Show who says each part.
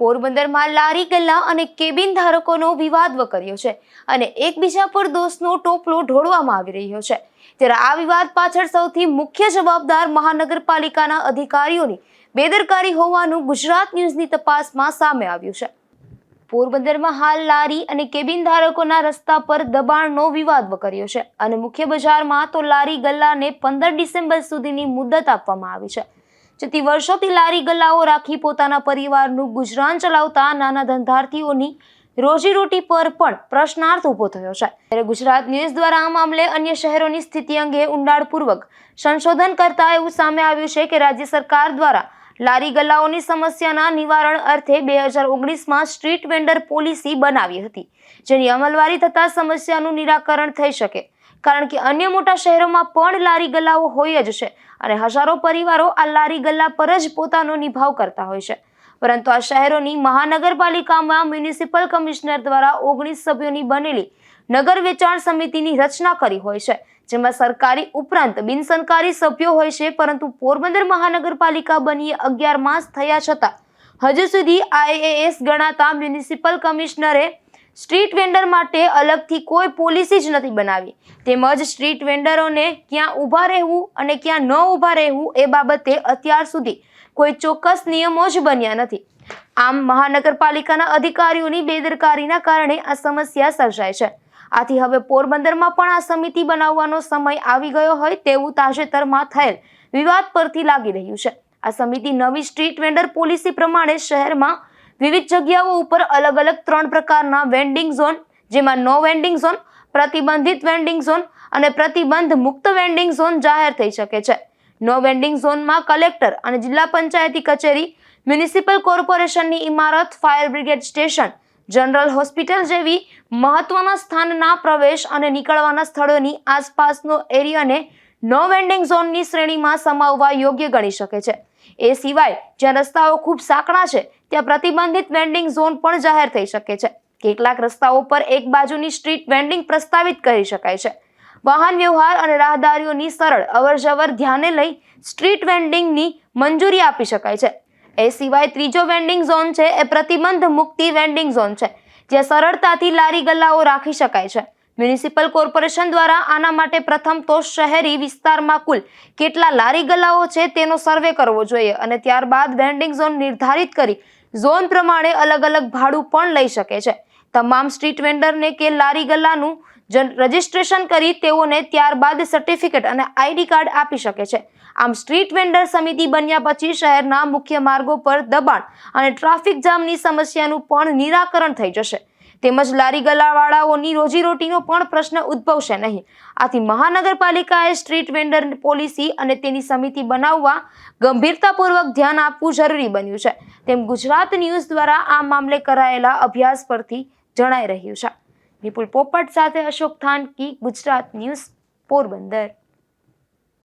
Speaker 1: પોરબંદરમાં લારી, ગલ્લા અને કેબિન ધારકોનો વિવાદ વકર્યો છે અને એકબીજા પર દોષનો ટોપલો ઢોળવામાં આવી રહ્યો છે. ત્યારે આ વિવાદ પાછળ સૌથી મુખ્ય જવાબદાર મહાનગરપાલિકાના અધિકારીઓની બેદરકારી હોવાનું ગુજરાત ન્યૂઝની તપાસમાં સામે આવ્યું છે. પોરબંદરમાં હાલ લારી અને કેબિન ધારકોના રસ્તા પર દબાણનો વિવાદ વકર્યો છે અને મુખ્ય બજારમાં તો લારી, ગલ્લાને પંદર ડિસેમ્બર સુધીની મુદત આપવામાં આવી છે. જેથી વર્ષોથી લારી ગલ્લાઓ રાખી પોતાના પરિવારનું ગુજરાન ચલાવતા નાના ધંધાર્થીઓની રોજીરોટી પર પણ પ્રશ્નાર્થ ઊભો થયો છે. ત્યારે ગુજરાત ન્યૂઝ દ્વારા આ મામલે અન્ય શહેરોની સ્થિતિ અંગે ઊંડાણપૂર્વક સંશોધન કરતા એવું સામે આવ્યું છે કે રાજ્ય સરકાર દ્વારા લારી ગલ્લાઓની સમસ્યાના નિવારણ અર્થે બે હજાર ઓગણીસમાં સ્ટ્રીટ વેન્ડર પોલિસી બનાવી હતી, જેની અમલવારી થતાં સમસ્યાનું નિરાકરણ થઈ શકે. કારણ કે અન્ય મોટા શહેરોમાં પણ લારી ગલ્લાઓ હોય જ છે અને હજારો પરિવારો આ લારી ગલ્લા પર જ પોતાનો નિભાવ કરતા હોય છે. પરંતુ આ શહેરોની મહાનગરપાલિકામાં મ્યુનિસિપલ કમિશનર દ્વારા ઓગણીસ સભ્યોની બનેલી નગર વેચાણ સમિતિની રચના કરી હોય છે, જેમાં સરકારી ઉપરાંત બિનસરકારી સભ્યો હોય છે, પરંતુ પોરબંદર મહાનગરપાલિકા બની અગિયાર માસ થયા છતાં, હજુ સુધી આઈએએસ ગણાતા મ્યુનિસિપલ કમિશનરે સ્ટ્રીટ વેન્ડર માટે અલગથી કોઈ પોલિસી જ નથી બનાવી. તેમજ સ્ટ્રીટ વેન્ડરોને ક્યાં ઊભા રહેવું અને ક્યાં ન ઊભા રહેવું એ બાબતે અત્યાર સુધી કોઈ ચોક્કસ નિયમો જ બન્યા નથી. આમ મહાનગરપાલિકાના અધિકારીઓની બેદરકારીના કારણે આ સમસ્યા સર્જાય છે. આથી હવે પોરબંદરમાં પણ આ સમિતિ બનાવવાનો સમય આવી ગયો હોય તેવું તાજેતરમાં થયેલ વિવાદ પરથી લાગી રહ્યું છે. આ સમિતિ નવી સ્ટ્રીટ વેન્ડર પોલિસી પ્રમાણે શહેરમાં વિવિધ જગ્યાઓ ઉપર અલગ અલગ ત્રણ પ્રકારના વેન્ડિંગ ઝોન જેમાં નો વેન્ડિંગ ઝોન પ્રતિબંધિત વેન્ડિંગ ઝોન અને પ્રતિબંધ મુક્ત વેન્ડિંગ ઝોન જાહેર થઈ શકે છે. નો વેન્ડિંગ ઝોનમાં કલેક્ટર અને જિલ્લા પંચાયતી કચેરી, મ્યુનિસિપલ કોર્પોરેશનની ઇમારત, fire brigade station, general hospital જેવી મહત્વના સ્થાનના પ્રવેશ અને નીકળવાના સ્થળોની આસપાસનો એરિયાને નો વેન્ડિંગ ઝોનની શ્રેણીમાં સમાવવા યોગ્ય ગણી શકે છે. એ સિવાય જ્યાં રસ્તાઓ ખૂબ સાંકડા છે, ત્યાં પ્રતિબંધિત વેન્ડિંગ ઝોન પણ જાહેર થઈ શકે છે. કેટલાક રસ્તાઓ પર એક બાજુની સ્ટ્રીટ વેન્ડિંગ પ્રસ્તાવિત કરી શકાય છે. વાહન વ્યવહાર અને રાહદારીઓની સરળ, અવરજવર ધ્યાને લઈ સ્ટ્રીટ વેન્ડિંગની મંજૂરી આપી શકાય છે. એ સિવાય ત્રીજો વેન્ડિંગ ઝોન છે, એ પ્રતિબંધ મુક્તિ વેન્ડિંગ ઝોન છે જ્યાં સરળતાથી લારી ગલ્લાઓ રાખી શકાય છે. મ્યુનિસિપલ કોર્પોરેશન દ્વારા આના માટે પ્રથમ તો શહેરી વિસ્તારમાં કુલ કેટલા લારી ગલ્લાઓ છે તેનો સર્વે કરવો જોઈએ અને ત્યારબાદ વેન્ડિંગ ઝોન નિર્ધારિત કરી ઝોન પ્રમાણે અલગ અલગ ભાડું પણ લઈ શકે છે. તમામ સ્ટ્રીટ વેન્ડરને કે લારી ગલ્લાનું રજિસ્ટ્રેશન કરી તેઓને ત્યારબાદ સર્ટિફિકેટ અને આઈડી કાર્ડ આપી શકે છે. આમ સ્ટ્રીટ વેન્ડર સમિતિ બન્યા પછી શહેરના મુખ્ય માર્ગો પર દબાણ અને ટ્રાફિક જામની સમસ્યાનું પણ નિરાકરણ થઈ જશે. તેમજ લારી ગલાવાળાઓની રોજીરોટીનો પણ પ્રશ્ન ઉદ્ભવશે નહીં. આથી મહાનગરપાલિકાએ સ્ટ્રીટ વેન્ડર પોલિસી અને તેની સમિતિ બનાવવા ગંભીરતાપૂર્વક ધ્યાન આપવું જરૂરી બન્યું છે. તેમ ગુજરાત ન્યૂઝ દ્વારા આ મામલે કરાયેલા અભ્યાસ પરથી જણાઈ રહ્યું છે. વિપુલ પોપટ સાથે અશોક થાનકી, ગુજરાત ન્યૂઝ પોરબંદર.